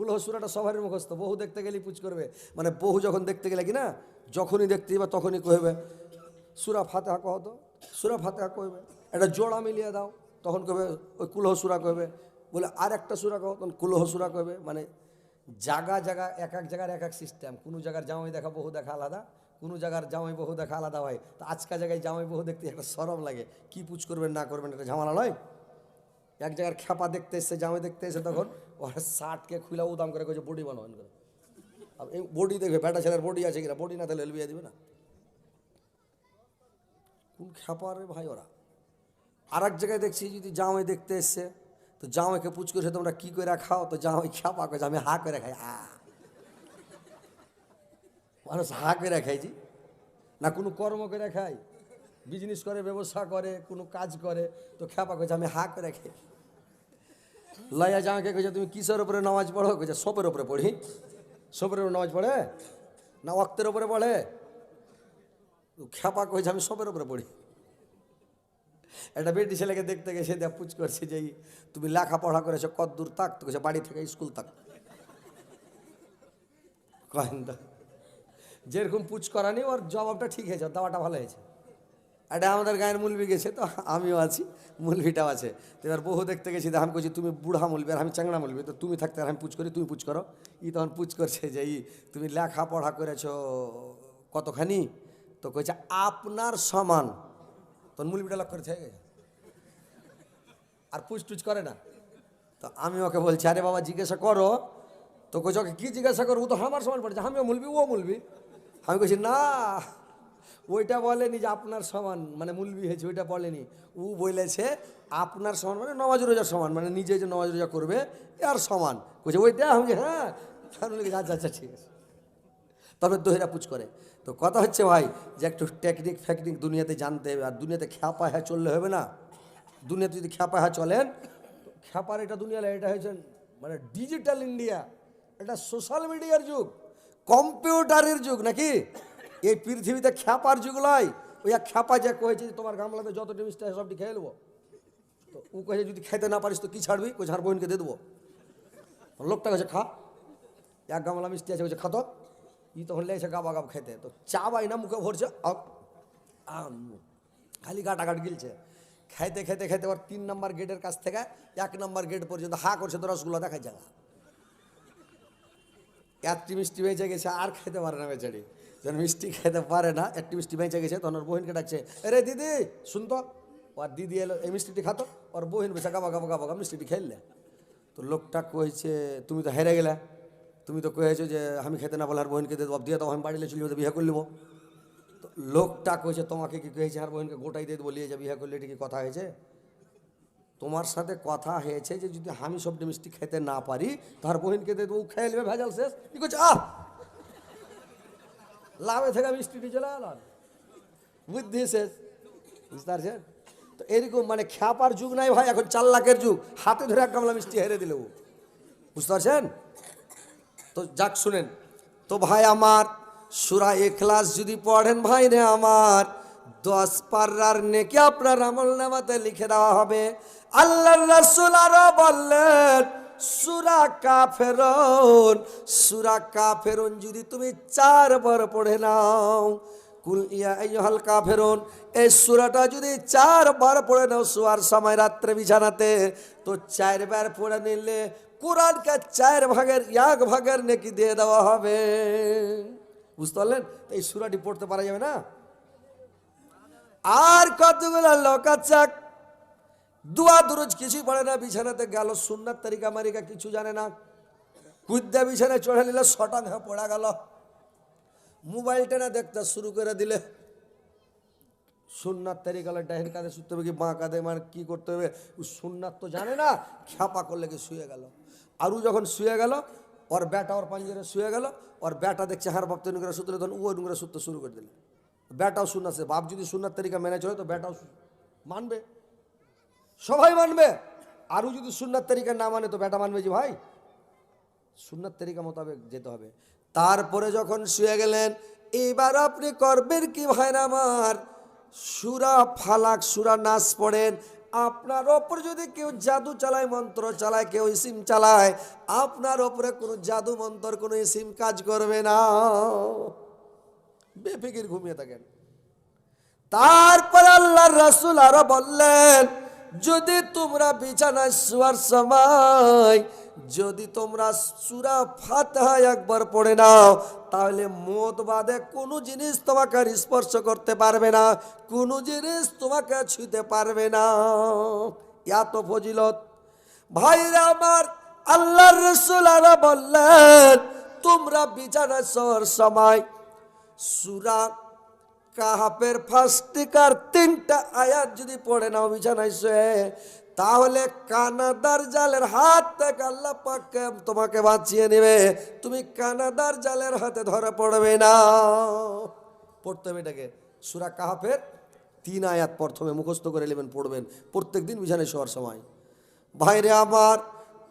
কুলহ সুরাটা সবারই মুখস্থ, বহু দেখতে গেলেই পুচ করবে। মানে বহু যখন দেখতে গেলে কি না, যখনই দেখতে যাবে তখনই কহবে সুরা ফাতেহা কহ তো, সুরা ফাতেহা কহবে একটা জোড়া মিলিয়ে দাও, তখন কবে ওই কুলহ সুরা কহবে বলে আর একটা সুরা কহ, তখন কুলহ সুরা কহবে মানে জাগা জাগা, এক এক জায়গার এক এক সিস্টেম কোনো জায়গার জামাই দেখা বহু দেখা আলাদা, কোনো জায়গার জামাই বহু দেখা আলাদা হয়। তো আজকাল জায়গায় জামাই বহু দেখতে একটা সরম লাগে। কি পুজ করবেন, না করবেন, এটা ঝামেলা নয়। এক জায়গার খেপা দেখতে এসছে, জামে দেখতে এসে তখন। ওর শার্টকে খুলে উদাম করে কয়েছে বডি বানাবেন করে এই বডি দেখবে বেটা ছেলের বডি আছে কিনা? বডি না তাহলে এলবিয়া দিবে না। কোন খেপা রে ভাই ওরা। আর এক জায়গায় দেখছি যদি জামাই দেখতে এসছে, তো জামাইকে পুচ করে তোমরা কি করে খাও? তো জামাই খেপা করে আমি হা করে খাই। হা মানুষ হা করে খাইছি না কোনো কর্ম করে খাই বিজনেস করে, ব্যবসা করে, কোনো কাজ করে, তো খেপা কইছে, আমি হা করে খাই। লয়া জামাকে কইছে তুমি কিসের উপরে নামাজ পড়ো কইছে সপের উপরে পড়ি সপের উপরে নামাজ পড়ে না অক্তের উপরে পড়ে খেপা কইছে আমি সোপের উপরে পড়ি একটা বেটি ছেলেকে দেখতে গেছে দেখ পুচ করছে যে তুমি লেখাপড়া করেছ কত দূর তাক তো বাড়ি থেকে স্কুল তাক কহেন তো যেরকম পুচ করানি ওর জবাবটা ঠিক হয়েছে দাওয়াটা ভালো হয়েছে এটা আমাদের গায়ের মুলবি গেছে, তো আমিও আছি, মুলবিটাও আছে। তো এবার বহু দেখতে গেছি আমি কইছি, তুমি বুড়া মুলবি আর আমি চাংড়া মুলবি, তো তুমি থাকতে আর আমি পুচ করি, তুমি পুচ করো। ই তখন পুচ করছে যে, ই, তুমি লেখাপড়া করেছ কতখানি? তো কইছে, আপনার সমান। তখন মুলবিটা লক্ষ্য করে থেকে আর পুচ টুচ করে না। তো আমি ওকে বলছি, আরে বাবা, জিজ্ঞাসা করো। তো কইছে, ওকে কি জিজ্ঞাসা করো ও তো আমার সমান পড়েছে, আমিও মুলবি, ও মুলবি। আমি কইছি, না ওইটা বলেনি যে আপনার সমান মানে মুলবি হয়েছে ওইটা বলেনি। ও বলেছে, আপনার সমান মানে নমাজ রোজার সমান মানে নিজে যে নমাজ রোজা করবে আর সমান। বলছে, ওইটা আমি হ্যাঁ আচ্ছা আচ্ছা ঠিক আছে। তবে দোহেরা পুচ করে। তো কথা হচ্ছে ভাই, যে একটু টেকনিক ফেকনিক দুনিয়াতে জানতে হবে, আর দুনিয়াতে খ্যাপা হ্যাঁ চললে হবে না। দুনিয়াতে যদি খ্যাপা হ্যাঁ চলেন, খ্যাপার এটা দুনিয়া এটা হয়েছে মানে ডিজিটাল ইন্ডিয়া, এটা সোশ্যাল মিডিয়ার যুগ, কম্পিউটারের যুগ, নাকি? এই পৃথিবীতে খ্যাপার যুগ নয় ওই এক খ্যাপা যে কয়েছে তোমার গামলাতে যতটি মিষ্টি আছে সবটি খেয়ে নেব। তো ও কয়েছে, যদি খেতে না পারিস তো কি ছাড়বি? কই ঝাড় বোনকে দিয়ে দেবো। লোকটা কাছে খা। এক গামলা মিষ্টি আছে বলছে খাতো ই তখন লেগেছে গাবা গাব খেতে। তো চা বাই না, মুখে ভরছে খালি গাটাগাট গিলছে। খাইতে খেতে খেতে ওর তিন নম্বর গেটের কাছ থেকে এক নম্বর গেট পর্যন্ত হা করছে, তো রসগুলো দেখায় জায়গা। একটি মিষ্টি বেঁচে গেছে, আর খেতে পারে না বেচারি। যখন মিষ্টি খেতে পারে না, একটি মিষ্টি বেঁচে গেছে, তখন ওর বোহিনকে ডাকছে, এরে দিদি শুনতো ওর দিদি এলো, এই মিষ্টিটি খাতো ওর বহিন বেছে গাবা গাবা গাবা মিষ্টিটি খেললে। তো লোকটা কয়েছে তুমি তো হেরে গেলে। তুমি তো কয়েছো যে আমি খেতে না বলে আর বোহিনকে দিয়ে দেবো দিয়ে তো আমি বাড়িলে চলে বিয়ে করে নেব। তো লোকটা কয়েছে তোমাকে কি কয়েছে আর বোহিনকে গোটাই দিয়ে দেবো যে, বিয়ে করলে এটা কি কথা হয়েছে? তোমার সাথে কথা হয়েছে যে, যদি আমি সবটি মিষ্টি খেতে না পারি, তার বহিনকে দিয়ে দেবো খেয়ে নেবে, ভেজাল শেষ। কি করছে আহ! লাভে থেকে মিষ্টিটি চলে গেল বুদ্ধি শেষ। বুঝতে পারছেন? তো এরকম মানে খ্যাপার যুগ নাই ভাই, এখন চার লাখের যুগ। হাতে ধরে এক গামলা মিষ্টি হেরে দিলে বুঝতে পারছেন? তো যাক, শুনেন। তো ভাই আমার, সুরা এখলাস যদি পড়েন ভাই রে আমার, দশ পার্রার নেকি আপনার আমল নামাতে লিখে দেওয়া হবে। আল্লাহ রাসূল আরও বললেন সুরা কাফেরন সুরা কাফেরন যদি তুমি চারবার পড়ে নাও, কুল ইয়া আইয়ুহাল কাফেরুন, এই সূরাটা যদি চারবার পড়ে নাও শোয়ার সময় রাত্রে বিছানাতে, তো চারবার পড়ে নিলে কোরআনকে চার ভাগের এক ভাগের নেকি দিয়ে দেওয়া হবে। বুঝতে পারলেন? এই সূরাটি পড়তে পারা যাবে না। আর কতগুলো লোক আছে? দুয়া দুরুজ কিছুই পড়ে না বিছানাতে গেল সুন্নার তারিকা মারিকা কিছু জানে না কুদ্দা বিছানায় চড়ে নিলে শটাং হ্যাঁ পড়া গেল মোবাইলটা না দেখতে শুরু করে দিলে সুন্নার তারিকালে ডাহিন কাঁধে শুতে হবে কি বাঁ কাঁধে মানে কী করতে হবে ও সুন্নার তো জানে না খ্যাপা করলে কি শুয়ে গেল আর ও যখন শুয়ে গেল ওর ব্যাটা ওর পাঞ্জরে শুয়ে গেল ওর ব্যাটা দেখছে হার বাপ তৈরি করে শুতলে তখন ও নুঙ্গরে শুতে শুরু করে দিলে ব্যাটাও শুনছে বাপ যদি সুন্নার তারিকা মেনে চলে তো ব্যাটাও মানবে সবাই মানবে। আরও যদি সুন্নার তারিকা না মানে তো বেটা মানবে যে ভাই। সুন্নার তরিকা মোতাবেক যেতে হবে। তারপরে যখন শুয়ে গেলেন, এবার আপনি করবেন কি ভাইরা আমার? সুরা ফালাক, সুরা নাচ পড়েন। আপনার ওপর যদি কেউ জাদু চালায়, মন্ত্র চালায়, কেউ ইসিম চালায়, আপনার ওপরে কোনো জাদু, মন্ত্র, কোনো ইসিম কাজ করবে না। বেফিকির ঘুমিয়ে থাকেন। তারপর আল্লাহর রাসূল আরও বললেন যদি তোমরা বিছানায় শোয়ার সময়, যদি তোমরা সুরা ফাতহা একবার পড়ে নাও, তাহলে মত বাদে কোনো জিনিস তোমাকে স্পর্শ করতে পারবে না, কোনো জিনিস তোমাকে ছুঁতে পারবে না। এত ফজিলত। ভাইরা আমার, আল্লাহর রসুল আরও বললেন, তোমরা বিছানায় শোয়ার সময় সুরা কাহাপের ফাস্টিকার তিনটা আয়াত যদি পড়ে নাও, বিছানায় শুয়ে, তাহলে কানাদার জালের হাত থেকে আল্লাহ পাককে তোমাকে বাঁচিয়ে নেবে। তুমি কানাদার জালের হাতে ধরা পড়বে না। পড়তে হবে এটাকে। সুরা কাহাফের তিন আয়াত প্রথমে মুখস্থ করে নেবেন, পড়বেন। প্রত্যেক দিন বিছানায় শোয়ার সময়। ভাইরে আমার,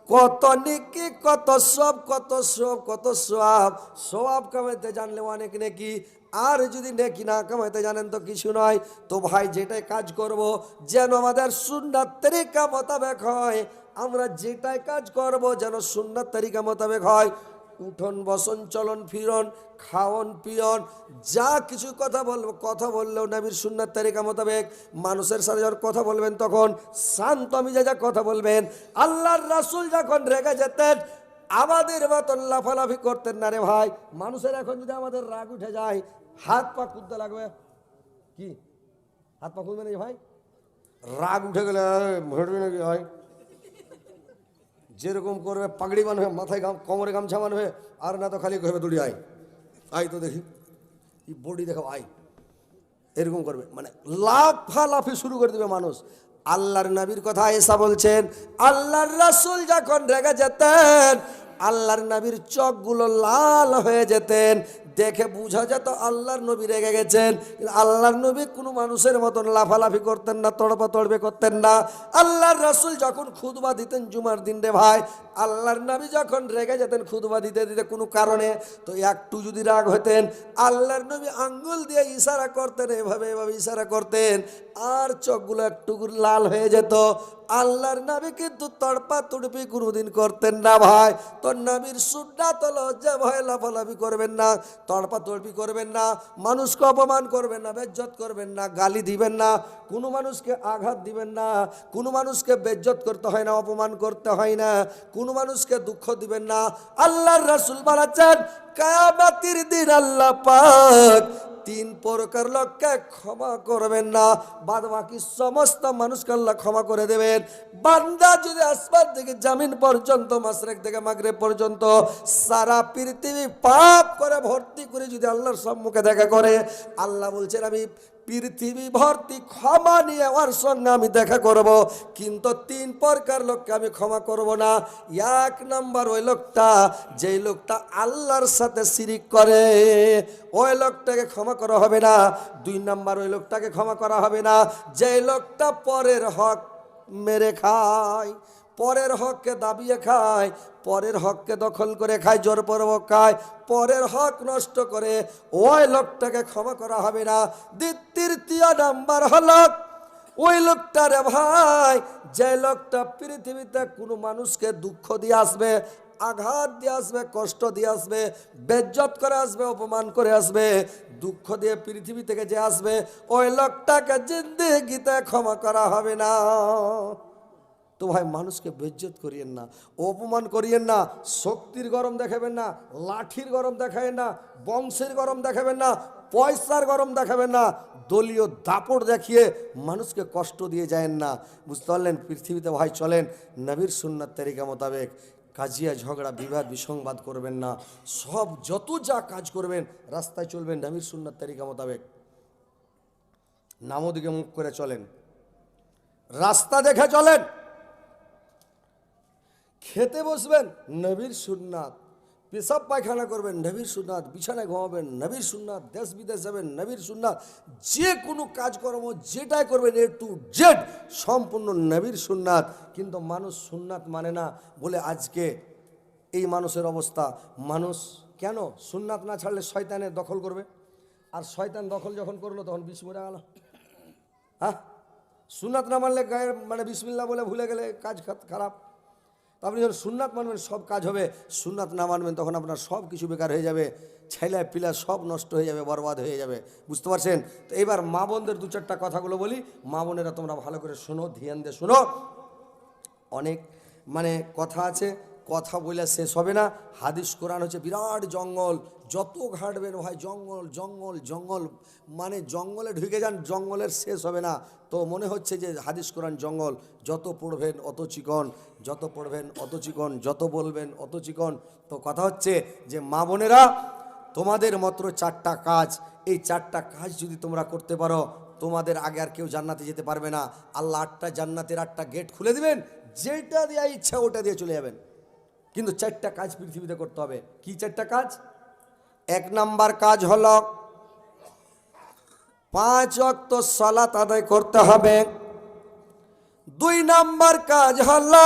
কত নেকি, কত সব কত সব কত সব সব কামাইতে জানলে অনেক নেকি। আর যদি নেকি না কামাইতে জানেন তো কিছু নয়। তো ভাই, যেটাই কাজ করব, যেন আমাদের সুন্দর তরিকা মোতাবেক হয়। আমরা যেটাই কাজ করব, যেন সুন্দর তরিকা মোতাবেক হয়। উঠন, বসন, চলন, ফিরন খাওয়ন পিয়ন, যা কিছু কথা বলব, কথা বললেও নবীর সুন্নার তারিকা মোতাবেক। মানুষের সাথে যখন কথা বলবেন তখন শান্ত মিজাজা যা কথা বলবেন। আল্লাহর রাসূল যখন রেগে যেতেন, আমাদের মতন লাফালাফি করতেন না রে ভাই। মানুষের এখন যদি আমাদের রাগ উঠে যায় হাত পা কুদতে লাগবে। কি? হাত পা কুদবে নাকি ভাই? রাগ উঠে গেলে ভরবে নাকি ভাই? যেরকম করবে, পাগড়ি বানবে, মাথায় গাম, কোমরে গামছা বানবে, আর না তো খালি করবে দুড়ি, আয়। আয় তো দেখি। এই বডি দেখো আয়। এরকম করবে। মানে লাফা লাফালাফি শুরু করে দেবে মানুষ। আল্লাহর নবীর কথা এসা বলছেন, আল্লাহর রাসুল যখন রেগে যেতেন, আল্লাহর নবীর চোখগুলো লাল হয়ে যেতেন দেখে বোঝা যেত আল্লাহর নবী রেগে গেছেন। আল্লাহর নবী কোনো মানুষের মতন লাফালাফি করতেন না, তড়পা তড়বে করতেন না। আল্লাহর রাসূল যখন খুদবা দিতেন জুমার দিন রে ভাই, আল্লাহর নবী যখন রেগে যেতেন খুদবা দিতে দিতে কোনো কারণে, তো একটু যদি রাগ হতেন, আল্লাহর নবী আঙ্গুল দিয়ে ইশারা করতেন, এভাবে এভাবে ইশারা করতেন, আর চোখগুলো একটু লাল হয়ে যেত। আল্লাহর নবী কিন্তু তড়পা তুড়পি কোনোদিন করতেন না ভাই। তোর নবীর সুন্নাত হলো লজ্জা ভয় লাফালাফি করবেন না তড়পা তড়পি করবেন না, মানুষকে অপমান করবেন না, বেজ্জত করবেন না, গালি দিবেন না, কোনো মানুষকে আঘাত দিবেন না, কোনো মানুষকে বেজ্জত করতে হয় না, অপমান করতে হয় না, কোনো মানুষকে দুঃখ দিবেন না। আল্লাহর রাসুল বলেছেন কায়ামাতির দিন আল্লাহ পাক তিন প্রকার লোককে ক্ষমা করবেন না বাদ বাকি সমস্ত মানুষকে আল্লাহ ক্ষমা করে দেবেন। বান্দা যদি আসমান থেকে, জামিন পর্যন্ত মাসরেক থেকে মাগরে পর্যন্ত সারা পৃথিবী পাপ করে, ভর্তি করে যদি আল্লাহর সম্মুখে দেখা করে, আল্লাহ বলছেন, আমি পৃথিবী ভর্তি ক্ষমা নিয়ে আমার সঙ্গে আমি দেখা করব, কিন্তু তিন প্রকার লোককে আমি ক্ষমা করব না। এক নাম্বার ওই লোকটা, যেই লোকটা আল্লাহর সাথে শিরিক করে, ওই লোকটাকে ক্ষমা করা হবে না। দুই নাম্বার ওই লোকটাকে ক্ষমা করা হবে না। যেই লোকটা পরের হক মেরে খায় পরের হককে দাবিয়ে খায়, পরের হককে দখল করে খায়, জোর পর্ব খায়, পরের হক নষ্ট করে, ওই লোকটাকে ক্ষমা করা হবে না। তৃতীয় নাম্বার হলো, ওই লোকটা রে ভাই, যে লোকটা পৃথিবীতে কোনো মানুষকে দুঃখ দিয়ে আসবে, আঘাত দিয়ে আসবে, কষ্ট দিয়ে আসবে, বেজ্জত করে আসবে, অপমান করে আসবে, দুঃখ দিয়ে পৃথিবী থেকে যে আসবে, ওই লোকটাকে জিন্দিগিতে ক্ষমা করা হবে না। তো ভাই মানুষকে বেজ্জত করিয়েন না, অপমান করিয়েন না, শক্তির গরম দেখাবেন না, লাঠির গরম দেখাবেন না, বংশের গরম দেখাবেন না, পয়সার গরম দেখাবেন না, দলীয় দাপড় দেখিয়ে মানুষকে কষ্ট দিয়ে যায়েন না। বুঝতে পারলেন? পৃথিবীতে ভাই চলেন, নবীর সুন্নার তারিকা মোতাবেক কাজিয়া, ঝগড়া, বিবাদ, বিসংবাদ করবেন না। সব যত যা কাজ করবেন, রাস্তায় চলবেন নবীর সুন্নার তারিকা মোতাবেক। নামদিকে মুখ করে চলেন। রাস্তা দেখে চলেন। খেতে বসবেন, নবীর সুন্নাত। পেশাব পায়খানা করবেন, নবীর সুন্নাত। বিছানায় ঘুমাবেন, নবীর সুন্নাত। দেশ বিদেশ যাবেন, নবীর সুন্নাত। যে কোনো কাজকর্ম যেটাই করবেন, এ টু জেড সম্পূর্ণ নবীর সুন্নাত। কিন্তু মানুষ সুন্নাত মানে না বলে আজকে এই মানুষের অবস্থা। মানুষ কেন? সুন্নাত না ছাড়লে শয়তানে দখল করবে। আর শয়তান দখল যখন করল, তখন বিষ মরে গেল। হ্যাঁ? সুন্নাত না মানলে গায়ে মানে বিসমিল্লা বলে ভুলে গেলে কাজ খারাপ। তো আপনি যখন সুননাথ মানবেন, সব কাজ হবে। সুননাথ না মানবেন, তখন আপনার সব কিছু বেকার হয়ে যাবে। ছেলে পিলা সব নষ্ট হয়ে যাবে, বরবাদ হয়ে যাবে। বুঝতে পারছেন? তো এবার মা বোনদের দু চারটা কথাগুলো বলি। মা বোনেরা তোমরা ভালো করে শোনো, ধ্যান দিয়ে শোনো। অনেক মানে কথা আছে, কথা বলে শেষ হবে না। হাদিস, কোরআন হচ্ছে বিরাট জঙ্গল। যত ঘাটবেন ভাই জঙ্গল জঙ্গল জঙ্গল মানে জঙ্গলে ঢুকে যান, জঙ্গলের শেষ হবে না। তো মনে হচ্ছে যে হাদিস কোরআন জঙ্গল, যত পড়বেন অত চিকন, যত পড়বেন অত চিকন, যত বলবেন অত চিকন। তো কথা হচ্ছে যে মা বোনেরা, তোমাদের মাত্র চারটা কাজ। এই চারটা কাজ যদি তোমরা করতে পারো, তোমাদের আগে আর কেউ জান্নাতে যেতে পারবে না। আল্লাহ আটটা জান্নাতের আটটা গেট খুলে দিবেন, যেটা দেওয়া ইচ্ছা ওটা দিয়ে চলে যাবেন। কিন্তু চারটা কাজ পৃথিবীতে করতে হবে। কি চারটা কাজ? এক নাম্বার কাজ হল পাঁচ অক্ত সালাত আদায় করতে হবে। দুই নাম্বার কাজ হলো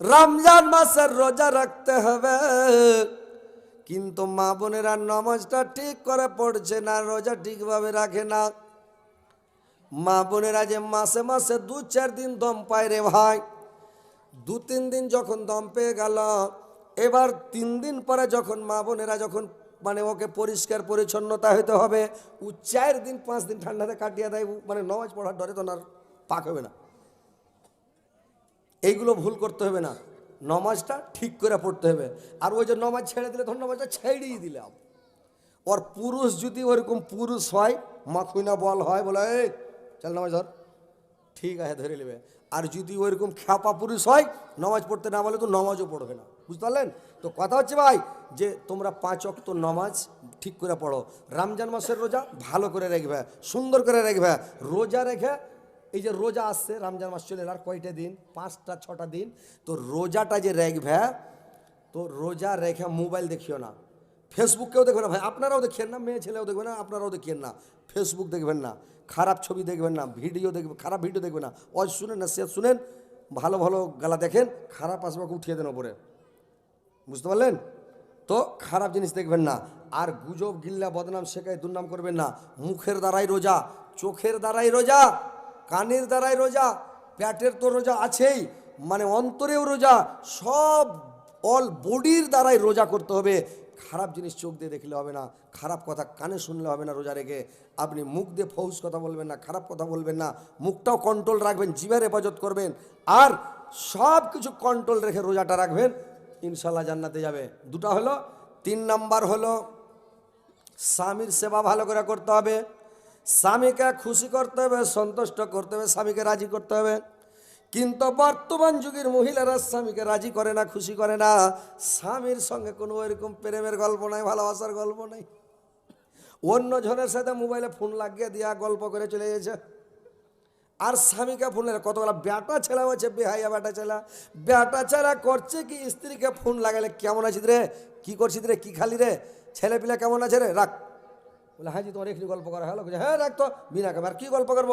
রমজান মাসের রোজা রাখতে হবে। কিন্তু মা বোনেরা নামাজটা ঠিক করে পড়ছে না, রোজা ঠিকভাবে রাখে না। মা বোনেরা যে মাসে মাসে দু চার দিন দম পায় রে ভাই। দু তিন দিন যখন দম পেয়ে গেল এবার তিন দিন পরে যখন মা বোনেরা যখন মানে ওকে পরিষ্কার পরিচ্ছন্নতা হতে হবে, ও চার দিন, পাঁচ দিন ঠান্ডাতে কাটিয়ে দেয় মানে নামাজ পড়ার ডরে তো না পাক হবে না। এইগুলো ভুল করতে হবে না। নমাজটা ঠিক করে পড়তে হবে। আর ওই যে নমাজ ছেড়ে দিলে তখন নমাজটা ছেড়েই দিলাম ওর পুরুষ যদি ওরকম পুরুষ হয় মাখুইনা বল হয়, বলে, এই, চল নামাজ ধর। ঠিক আছে, ধরে নেবে। আর যদি ওইরকম খ্যাপা পুরুষ হয়, নামাজ পড়তে না বলে তো নামাজও পড়বে না। বুঝতে পারলেন? তো কথা হচ্ছে ভাই, যে তোমরা পাঁচ অক্ত নামাজ ঠিক করে পড়ো। রমজান মাসের রোজা ভালো করে রাখবে, সুন্দর করে রাখবে। রোজা রেখে, এই যে রোজা আসছে, রমজান মাস চলে আর কয়টা দিন? পাঁচটা, ছটা দিন। তো রোজাটা যে রাখবে, তো রোজা রেখে মোবাইল দেখিও না। ফেসবুককেও দেখবেন না ভাই, আপনারাও দেখেন না, মেয়ে ছেলেও দেখবেন না, আপনারাও দেখেন না। ফেসবুক দেখবেন না, খারাপ ছবি দেখবেন না, ভিডিও দেখবেন, খারাপ ভিডিও দেখবেন না। ওই শুনেন না সে শুনেন, ভালো ভালো গালা দেখেন, খারাপ আসবাকে উঠিয়ে দেন ওপরে। বুঝতে পারলেন? তো খারাপ জিনিস দেখবেন না। আর গুজব, গিল্লা, বদনাম শেখায় দুর্নাম করবেন না। মুখের দ্বারাই রোজা, চোখের দ্বারাই রোজা, কানের দ্বারাই রোজা, প্যাটের তো রোজা আছেই মানে অন্তরেও রোজা, সব অল বডির দ্বারাই রোজা করতে হবে। খারাপ জিনিস চোখ দিয়ে দেখলে হবে না, খারাপ কথা কানে শুনলে হবে না রোজা রেখে। আপনি মুখ দিয়ে ফৌজ কথা বলবেন না, খারাপ কথা বলবেন না, মুখটাও কন্ট্রোল রাখবেন, জিভের হেফাজত করবেন। আর সব কিছু কন্ট্রোল রেখে রোজাটা রাখবেন। ইনশাল্লাহ জান্নাতে যাবে। দুটা হলো, তিন নাম্বার হলো, স্বামীর সেবা ভালো করে করতে হবে। স্বামীকে খুশি করতে হবে, সন্তুষ্ট করতে হবে, স্বামীকে রাজি করতে হবে। কিন্তু বর্তমান যুগের মহিলারা স্বামীকে রাজি করে না, খুশি করে না। স্বামীর সঙ্গে কোনো এরকম প্রেমের গল্প নাই, ভালোবাসার গল্প নাই। অন্য জনের সাথে মোবাইলে ফোন লাগিয়ে দিয়া গল্প করে চলে গেছে। আর স্বামীকে ফোন লাগে কতগুলা বেটা ছেলা আছে? বেহাইয়া বেটা ছেলা। বেটা ছেলা করছে কি? স্ত্রীকে ফোন লাগালে কেমন আছিস রে? কি করছিস রে? কি খালি রে? ছেলে পিলা কেমন আছে রে? রাখ। বলে হ্যাঁ জি, তোমার এখানে গল্প করা হলো। হ্যাঁ রাখ তো। বিনা কামে আর কী গল্প করব?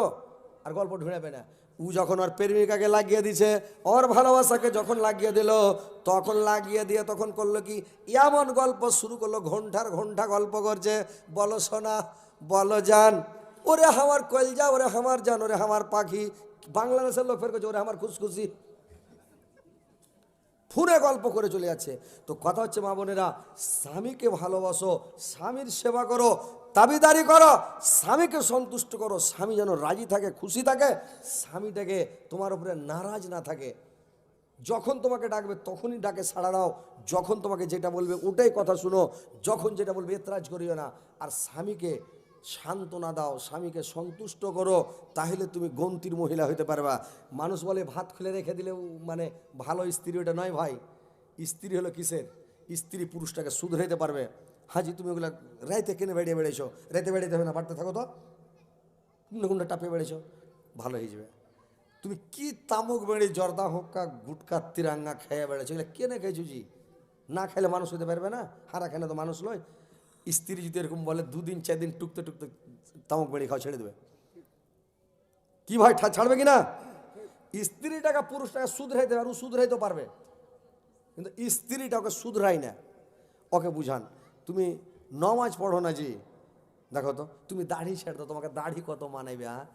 আর গল্প ঢুঁড়াবে না। ও যখন ওর প্রেমিকাকে লাগিয়ে দিছে, ওর ভালোবাসাকে যখন লাগিয়ে দিল, তখন লাগিয়ে দিয়ে তখন করল কি? এমন গল্প শুরু করল, ঘণ্টার ঘণ্টা গল্প করছে। বলো, সোনা, বলো, জান। ওরে আমার কলজা, ওরে আমার জান, ওরে আমার পাখি। বাংলাদেশের লোক ফের করছে, ওরে আমার খুশখুশি। ফোনে গল্প করে চলে যাচ্ছে। তো কথা হচ্ছে, মা বোনেরা, স্বামীকে ভালোবাসো, স্বামীর সেবা করো, দাবিদারি করো, স্বামীকে সন্তুষ্ট করো। স্বামী যেন রাজি থাকে, খুশি থাকে, স্বামীটাকে তোমার উপরে নারাজ না থাকে। যখন তোমাকে ডাকবে, তখনই ডাকে সাড়া দাও যখন তোমাকে যেটা বলবে, ওটাই কথা শুনো। যখন যেটা বলবে, এতরাজ করিও না। আর স্বামীকে সান্ত্বনা দাও, স্বামীকে সন্তুষ্ট করো, তাহলে তুমি গন্তির মহিলা হতে পারবা। মানুষ বলে, ভাত খুলে রেখে দিলেও মানে ভালো স্ত্রী ওটা নয় ভাই। স্ত্রী হলো কিসের? স্ত্রী পুরুষটাকে শুধরাইতে পারবে। হাজি, তুমি ওগুলা রাইতে কেনে বেড়িয়ে বেড়েছো রাইতে বেড়াইতে হবে না, বাড়তে থাকো তো। কোনটা কোনটা টাপে বেড়েছো ভালো হয়ে যাবে। তুমি কি তামুক বেড়ে জর্দা, হোক্কা, গুটকা, তিরাঙ্গা খেয়ে বেড়েছো এগুলো কেনে খেয়েছো জি? না খেলে মানুষ হতে পারবে না? হারা খেলে তো মানুষ নয়। স্ত্রী যদি এরকম বলে, দুদিন চার দিন টুকতে টুকতে তামুক বেড়ে খাওয়া ছেড়ে দেবে। কি ভাই ছাড়বে কি না স্ত্রীটাকে পুরুষটাকে শুধরাইতে পারবে শুধরাইতে পারবে। কিন্তু স্ত্রীটা ওকে শুধরাই না। ওকে বুঝান, তুমি নমাজ পড়ো না জি। দেখো তো, তুমি দাড়ি ছেড়ে দাও, তোমাকে দাড়ি কত মানাইবে হ্যাঁ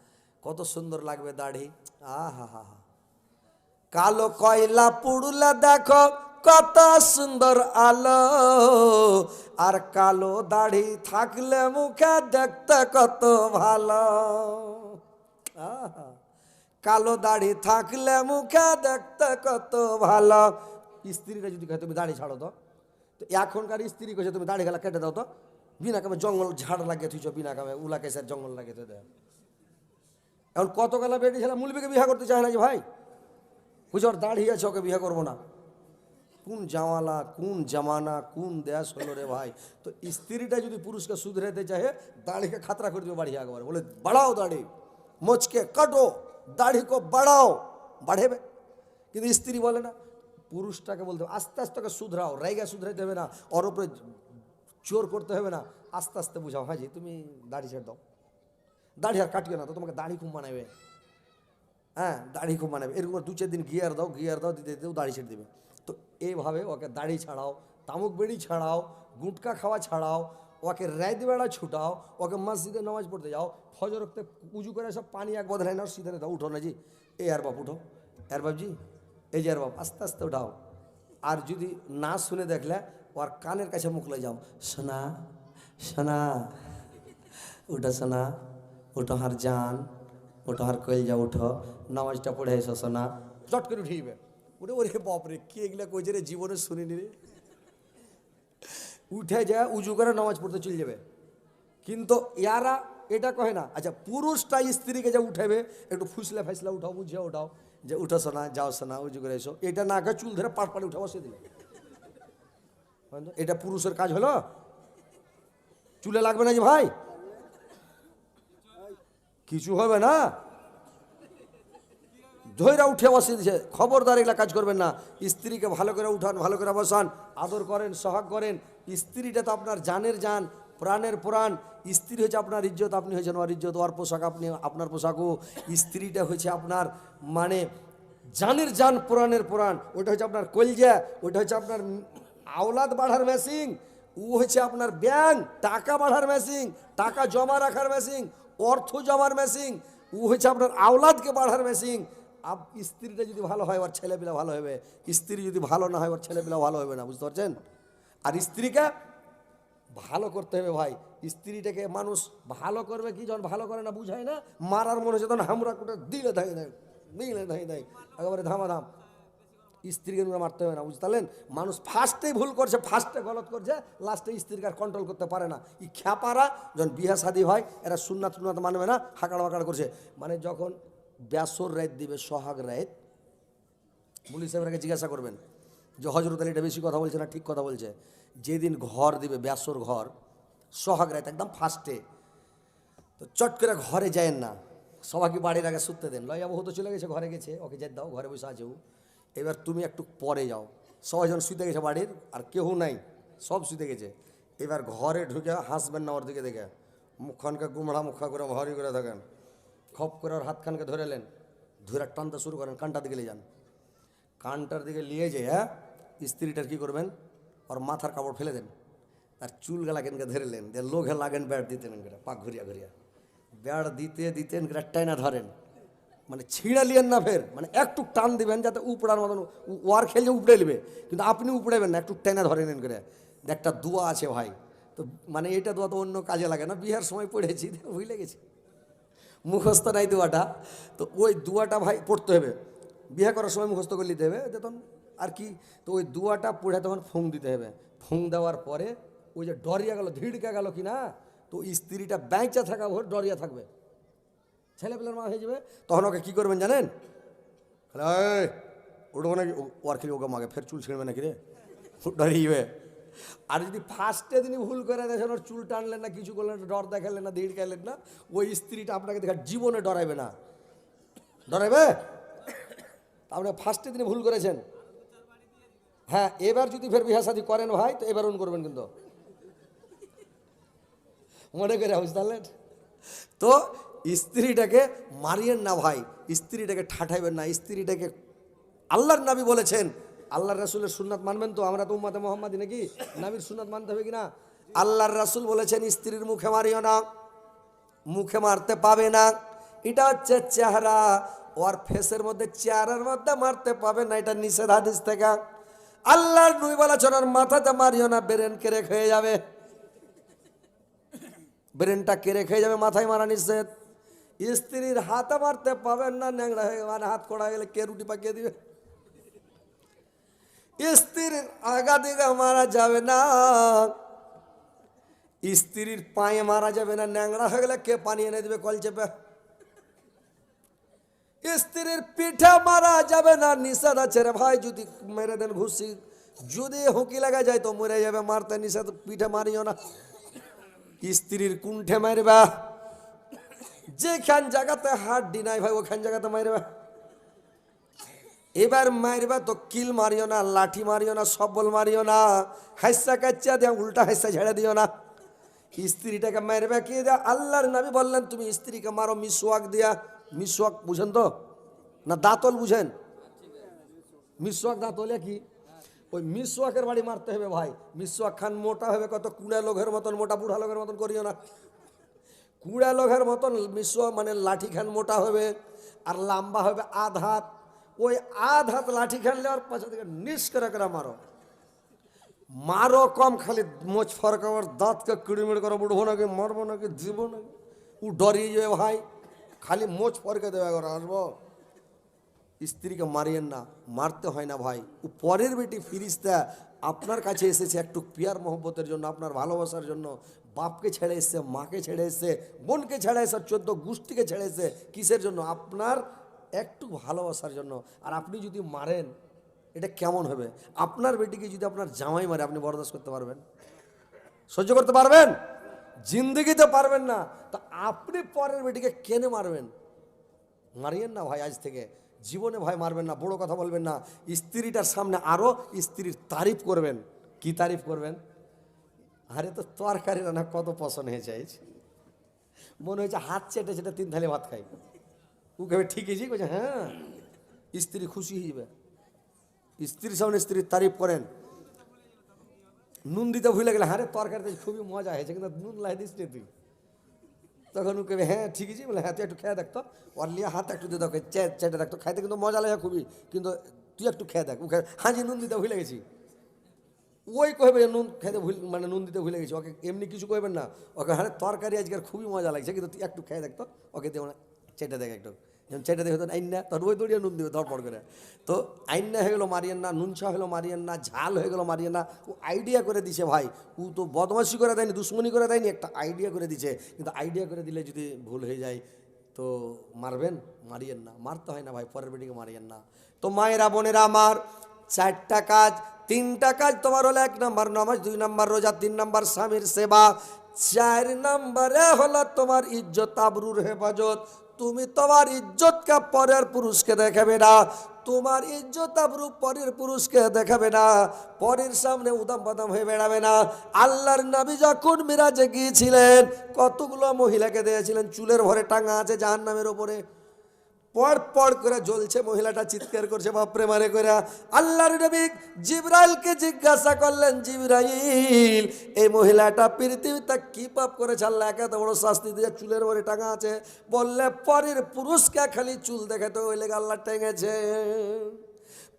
কত সুন্দর লাগবে দাড়ি। আহা হা হা। কালো কয়লা পুড়লে দেখো কত সুন্দর আলো, আর কালো দাড়ি থাকলে মুখে দেখতে কত ভালো। কালো দাড়ি থাকলে মুখে দেখতে কত ভালো। স্ত্রীটা যদি তুমি দাড়ি ছাড়ো তো। এখনকার স্ত্রী কইছে, তুমি দাড়ি গেলা কেটে দাও তো। বিনা কামে জঙ্গল ঝাড় লাগিয়ে থুইছ, বিনা কামে উলা কেসের জঙ্গল লাগিয়ে দেয়। এখন কত গেলা বেটি ছেলে মুলবিকে বিয়ে করতে চায় না যে ভাই? বুঝে, ওর দাড়ি আছে, ওকে বিয়ে করব না। কোন জামালা কোন জামানা কোন দেশ হলো রে ভাই তো স্ত্রীটা যদি পুরুষকে সুধরাতে চাহে দাড়িকে খাতরা করে দিবে বাড়ি একবার বলে বাড়াও দাড়ি মোচকে কাটো দাড়ি কো বাড়াও বাড়েবে কিন্তু স্ত্রী বলে না পুরুষটাকে বলতে হবে, আস্তে আস্তে ওকে শুধরাও রাইগা শুধরাইতে হবে না ওর উপরে জোর করতে হবে না আস্তে আস্তে বুঝাও হ্যাঁ জি তুমি দাড়ি ছেড়ে দাও দাড়ি আর কাটিও না তো তোমাকে দাড়ি খুব মানাবে হ্যাঁ দাড়ি খুব মানাবে এরকম করে দু চার দিন গিয়ার দাও গিয়ার দাও দিতে দিতেও দাড়ি ছেড়ে দেবে তো এইভাবে ওকে দাড়ি ছাড়াও, তামুক বেড়ি ছাড়াও, গুটকা খাওয়া ছাড়াও, ওকে রাত বেড়া ছুটাও, ওকে মসজিদে নামাজ পড়তে যাও, ফজর রক্তে উজু করে সব পানি এক বদলাই না সিধে দাও উঠো না জি এই আর বাপ, উঠো। আর বাপজি, এই যে আর বাপ, আস্তে আস্তে উঠাও। আর যদি না শুনে দেখলে, ওর কানের কাছে মুখ লয়ে যাও। সোনা সোনা, উঠো সোনা, উঠো হার জান, উঠো হার কইল যা উঠো। নামাজটা পড়ে এসো সোনা। চট করে উঠিবে ওরে ওরে বাপরে, কে এগুলা কইছে রে? জীবনে শুনিনি রে। উঠে যায়, উজু করে নামাজ পড়তে চলে যাবে। কিন্তু ইয়ারা এটা কহে না আচ্ছা পুরুষটা স্ত্রীকে যা উঠাবে, একটু ফুসলে ফাইসলে উঠাও, বুঝিয়ে উঠাও, যে উঠো সোনা যাও সোনা উজু করে এসো। এটা না চুল ধরে পাট পাড়ে উঠে বসে দিলে। এটা পুরুষের কাজ হলো? চুলে লাগবে না যে ভাই? কিছু হবে না? ধৈরা উঠে বসে দিছে। খবরদার এগুলা কাজ করবেন না। স্ত্রীকে ভালো করে উঠান, ভালো করে বসান, আদর করেন, সহাগ করেন। স্ত্রীটা তো আপনার জানের জান, প্রাণের প্রাণ। স্ত্রী হচ্ছে আপনার ইজ্জত, আপনি হয়েছেন ওর ইজ্জত, ওর পোশাক আপনি, আপনার পোশাকও। স্ত্রীটা হচ্ছে আপনার মানে জানের জান, প্রাণের প্রাণ। ওটা হচ্ছে আপনার কলজা, ওটা হচ্ছে আপনার আওলাদ বাড়ার মেশিন ও হচ্ছে আপনার ব্যাংক, টাকা বাড়ার মেশিন টাকা জমা রাখার মেশিন অর্থ জমার মেশিন ও হচ্ছে আপনার আওলাদকে বাড়ার মেশিন আপ স্ত্রীটা যদি ভালো হয়, ওর ছেলেপিলা ভালো হবে। স্ত্রী যদি ভালো না হয়, ওর ছেলেপিলা ভালো হবে না, বুঝতে পারছেন? আর স্ত্রীকে ভালো করতে হবে ভাই। স্ত্রীটাকে মানুষ ভালো করবে কি যখন ভালো করে না বুঝায় না, মারার মনে হচ্ছে তখন হামরা কুটে দিলে ধাই দেয় দিলে ধাই দেয় একেবারে ধামাধাম। স্ত্রীকে নুরা মারতে হবে না, বুঝতে পারলেন? মানুষ ফার্স্টেই ভুল করছে ফার্স্টে গলত করছে লাস্টে স্ত্রীকে আর কন্ট্রোল করতে পারে না। এই খ্যাপারা, যখন বিয়া শাদী হয়, এরা সুন্নাত টুন্নাত মানবে না, হাঁকাড় বাঁকাড় করছে। মানে যখন ব্যাসর রাত দিবে, সোহাগ রাত পুলিশ সাহেবরাকে জিজ্ঞাসা করবেন যে, হজরত আলীটা বেশি কথা বলছে না ঠিক কথা বলছে? যেদিন ঘর দিবে, ব্যাসর ঘর, সোহাগ রাত একদম ফার্স্টে তো চট করে ঘরে যায়েন না। সবাইকে বাড়ির আগে শুতে দেন। লয়া তো চলে গেছে, ঘরে গেছে, ওকে যেতে দাও, ঘরে বসে আছে। ও। এবার তুমি একটু পরে যাও। সবাই যখন শুতে গেছে বাড়ির, আর কেউ নাই, সব শুতে গেছে। এবার ঘরে ঢুকে হাসবেন না ওর দিকে দেখে। মুখখানকে গুমড়া মুখা করে, ভরি করে থাকেন খপ করে ওর হাতখানকে ধরেলেন ধরে টানতে শুরু করেন, কানটার দিকে নিয়ে যান। কানটার দিকে নিয়ে যে হ্যাঁ স্ত্রীটার কী করবেন? ওর মাথার কাপড় ফেলে দেন। তার চুল গেলা কেনকে ধরেলেন যে লোঘে লাগেন, ব্যাট দিতেন এনকে পাক ঘুরিয়া ঘুরিয়া। ব্যাট দিতে দিতেন এনকে টাইনা ধরেন। মানে ছিঁড়ে লিয়েন না ফের। মানে একটু টান দিবেন যাতে উপড়ার মতন ওয়ার খেলে উপড়ে নেবে। কিন্তু আপনি উপড়েবেন না, একটু টেনে এন করে একটা দোয়া আছে ভাই। তো মানে এটা দোয়া তো অন্য কাজে লাগে না। বিহার সময় পড়েছি, ভুলে গেছি। মুখস্থ নাই দোয়াটা। তো ওই দুয়াটা ভাই পড়তে হবে। বিয়ে করার সময় মুখস্থ করে নিতে হবে। তখন আর কি, তো ওই দুয়াটা পড়ে তখন ফোং দিতে হবে। ফোং দেওয়ার পরে ওই যে ডরিয়া গেল, ধিড়কা গেল কি না তো স্ত্রীটা ব্যাংচা থাকা ভোর ডরিয়া থাকবে। ছেলেপেলের মা হয়ে যাবে। তখন ওকে কী করবেন জানেন? ওটা নাকি ওর খেলে ওকে মাগে ফের চুল ছিঁড়বে নাকি রে? ডরিয়ে আর যদি ফার্স্টে দিনই ভুল করে দেখেন ওর চুল টানলেন না, কিছু করলেন ডর দেখালেন না দিড় খাইলেন না, ওই স্ত্রীটা আপনাকে দেখা জীবনে ডরাইবে না। ডরাইবে? আপনি ফার্স্টে দিনে ভুল করেছেন। হ্যাঁ এবার যদি ফের বিহা করেন ভাই, তো এবার অন করবেন কিন্তু। মনে করে বুঝতে তো স্ত্রীটাকে মারিয়েন না ভাই, স্ত্রীটাকে ঠাঠাইবেন না, স্ত্রীটাকে আল্লাহর নাবি বলেছেন আল্লাহর রাসুলের সুন্নাত মানবেন তো? আমরা তো উম্মাতে মোহাম্মদী নাকি? নাবির সুন্নাত মানতে হবে কিনা? আল্লাহর রাসুল বলেছেন, স্ত্রীর মুখে মারিও না, মুখে মারতে পাবে না। এটা হচ্ছে চেহারা। ওর ফেসের মধ্যে চেহারার মধ্যে মারতে পাবে না, এটা নিষেধ হাদিস থেকে। আল্লাহর নুইবালা চনার মাথাতে মারিও না, ব্রেন কেড়ে খেয়ে যাবে। ব্রেনটা কেড়ে খেয়ে যাবে, মাথায় মারা নিষেধ। স্ত্রীর হাতে মারতে পাবেন না ন্যাংরা হয়ে মানে হাত কড়া গেলে কে রুটি পাকিয়ে দিবে? স্ত্রীর আগা দিকে মারা যাবে না। স্ত্রীর পায়ে মারা যাবে না ন্যাংরা হয়ে গেলে কে পানি এনে দিবে, কল চেপে। স্ত্রীর পিঠে মারা যাবে না, নিষেধ আছে রে ভাই, যদি মেরে দেন ঘুষি। যদি হুঁকি লাগা যায় তো মরে যাবে, মারতে নিষেধ, পিঠে মারিও না। স্ত্রীর কুণ্ঠে মারবা। যেখান জায়গাতে হাড্ডি নাই ভাই, ওখান জায়গাতে মারবা। এবার মারবা তো কিল মারিও না, লাঠি মারিও না, সবল মারিও না হাস্যা কাচ্চা দিয়া উল্টা হাস্যা ছেড়ে দিও না। স্ত্রীটাকে মারবে কে দেয়া? আল্লাহর নবী বললেন, তুমি স্ত্রীকে মারো, মিসওয়াক দিয়া। মিসওয়াক বুঝেন তো? না দাঁতল বুঝেন? মিসওয়াক দাঁতলে কি? ওই মিসওয়াকের বাড়ি মারতে হবে ভাই। মিসওয়াক খান মোটা হবে কত? কুড়া লোকের মতন, মোটা বুড়া লোকের মতন করিও না। কুড়া লোকের মতন মিসওয়াক মানে লাঠি খান মোটা হবে, আর লম্বা হবে আধ হাত। ওই আধ হাত লাঠি খান লেওয়ার পাশে থেকে নিস করে করে মারো। মারো কম, খালি মোচ ফরকাবার দাঁতকে কিড়িমিড় করে উঠবো নাকি, মারবো নাকি দিব নাকি? ও ডরিয়ে যাবে ভাই, খালি মোচ ফরকে দেবে করে আসব। স্ত্রীকে মারিয়েন না, মারতে হয় না ভাই। ও পরের বেটি ফিরিস্তা আপনার কাছে এসেছে একটু পিয়ার মহব্বতের জন্য, আপনার ভালোবাসার জন্য। বাপকে ছেড়ে এসছে, মাকে ছেড়ে এসছে, বোনকে ছেড়ে এসে চোদ্দ গোষ্ঠীকে ছেড়ে এসছে, কিসের জন্য? আপনার একটু ভালোবাসার জন্য। আর আপনি যদি মারেন, এটা কেমন হবে? আপনার বেটিকে যদি আপনার জামাই মারে, আপনি বরদাস্ত করতে পারবেন? সহ্য করতে পারবেন? জিন্দগিতে পারবেন না। তা আপনি পরের বেটিকে কেনে মারবেন? মারিয়েন না ভাই আজ থেকে। জীবনে ভাই মারবেন না, বড় কথা বলবেন না। স্ত্রীটার সামনে আরও স্ত্রীর তারিফ করবেন। কি তারিফ করবেন? আরে তো তরকারি রান্না কত পছন্দ হয়েছে। মনে হয়েছে হাত চেটে চেটে তিন থালি ভাত খাই। ও কেবে ঠিক হয়েছি বলছে হ্যাঁ স্ত্রী খুশি হয়ে যাবে স্ত্রীর সামনে স্ত্রীর তারিফ করেন নুন দিতে ভুলে গেলে হ্যাঁ রে তরকারিতে খুবই মজা হয়েছে কিন্তু নুন লাই দিস তুই তখন ও কেবে হ্যাঁ ঠিক আছে বলে হ্যাঁ তুই একটু খেয়ে দেখতো ওর হাত একটু দিয়ে দেখো চেটে দেখতো খাইতে কিন্তু মজা লাগে খুবই কিন্তু তুই একটু খেয়ে দেখ ও হ্যাঁ জি নুন দিতে ভুলে গেছি ওই কহবে নুন খেতে ভুল মানে নুন দিতে ভুলে গেছি ওকে এমনি কিছু কইবেন না ওকে হ্যাঁ তরকারি আজকের খুবই মজা লাগছে কিন্তু তুই একটু খেয়ে দেখতো ওকে দিয়ে চেটে দেখ একটু যেমন চেটে দেখে তো আইন ওই দড়িয়ে নুন দিবে ধরপড় করে। তো আইন্না হয়ে গেলো মারিয়েন না নুন চা হলো মারিয়েন না ঝাল হয়ে গেলো মারিয়েন না ও আইডিয়া করে দিছে ভাই। ও তো বদমাশি করে দেয়নি, দুশ্মনী করে দেয়নি, একটা আইডিয়া করে দিছে। কিন্তু আইডিয়া করে দিলে যদি ভুল হয়ে যায়, তো মারবেন মারিয়েন না মারতে হয় না ভাই, পরের বেটিকে মারিয়েন না তো মায়েরা, বোনেরা আমার, চারটা কাজ, তিনটা কাজ তোমার হলো এক নাম্বার নামাজ, দুই নাম্বার রোজা, তিন নাম্বার স্বামীর সেবা, চার নাম্বারে হলো তোমার ইজ্জত, আবরুর হেফাজত। তুমি তোমার ইজ্জতকে পরের পুরুষকে দেখাবে না। তোমার ইজ্জত আবরু পরের পুরুষকে দেখাবে না। পরের সামনে উদাম বাদাম হয়ে বেড়াবে না। আল্লাহর নবী যখন মিরাজে গিয়েছিলেন, কতগুলো মহিলাকে দিয়েছিলেন চুলের ভরে টাঙা আছে জাহান নামের ওপরে। পড় পর করে জ্বলছে, মহিলাটা চিৎকার করছে, বাপরে মারে করে আল্লাহর নবী জিব্রাইলকে জিজ্ঞাসা করলেন, জিব্রাইল, এই মহিলাটা পৃথিবীতে কি পাপ করেছে? আল্লাহ একে এত বড় শাস্তি দিয়ে চুলের ওপরে টাঙা আছে। বললে, পরের পুরুষকে খালি চুল দেখাতে ওই লেগে আল্লাহ টেঙেছে।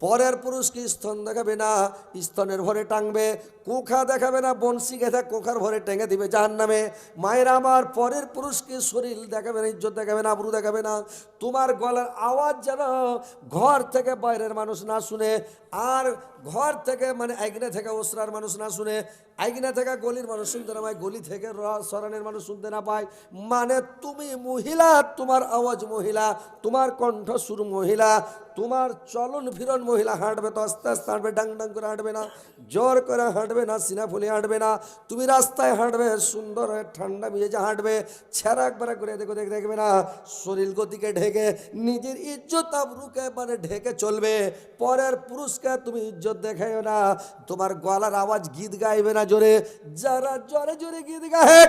পরের পুরুষকে স্তন দেখাবে না, স্তনের ভরে টাঙবে। কোখা দেখাবে না বনশি গেঁথা কোখার ভরে টেঙে দিবে। জাহান নামে মায়ের আমার পরের পুরুষকে শরীর দেখাবে না, ইজ্জত দেখাবে না, আবরু দেখাবে না। তোমার গলার আওয়াজ যেন ঘর থেকে বাইরের মানুষ না শুনে, আর ঘর থেকে মানে আইগনা থেকে ওসরার মানুষ না শুনে, আইগনা থেকে গলির মানুষ শুনতে না পায়, গলি থেকে সরানের মানুষ শুনতে না পায়। মানে তুমি মহিলা, তোমার আওয়াজ মহিলা, তোমার কণ্ঠ সুর মহিলা, তোমার চলন ফিরন মহিলা হাঁটবে তো আস্তে আস্তে হাঁটবে, ডাং ডাং করে হাঁটবে না, জোর করে হাঁটবে না সিনা ফুলে হাঁটবে না। তুমি রাস্তায় হাঁটবে, সুন্দর ঠান্ডা মেজে হাঁটবে। ছেঁড়া একবারে করে দেখো, দেখ দেখবে না, শরীর গতিকে ঢেকে, নিজের ইজ্জত আবরুকে মানে ঢেকে চলবে। পরের পুরুষকে তুমি ইজ্জত দেখাইও না, তোমার গলার আওয়াজ গীত গাইবে না জোরে। যারা জোরে জোরে গীত গায়ে,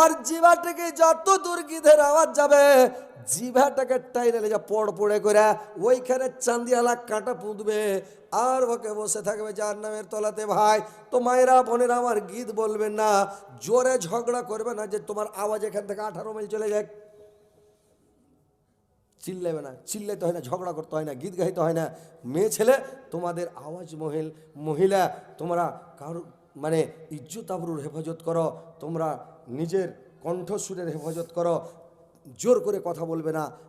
ওর জিবা থেকে যত দূর গীতের আওয়াজ যাবে জিভাটাকে টাইনে যা পড় পড়ে করে, ওইখানে চান্দিয়ালা কাঁটা পুঁতবে। আর ওকে বসে থাকবে যার নামের তলাতে, ভাই, তো মায়েরা, বোনেরা আমার গীত বলবেন না। জোরে ঝগড়া করবে না যে তোমার আওয়াজ এখান থেকে আঠারো মাইল চলে যায় চিল্লাবে না, চিল্লাইতে হয় না, ঝগড়া করতে হয় না, গীত গাইতে হয় না। মেয়ে ছেলে, তোমাদের আওয়াজ মহিল, মহিলা, তোমরা কারও মানে ইজ্জত আবরুর হেফাজত করো, তোমরা নিজের কণ্ঠসুরের হেফাজত করো। জোর করে কথা বলবে না।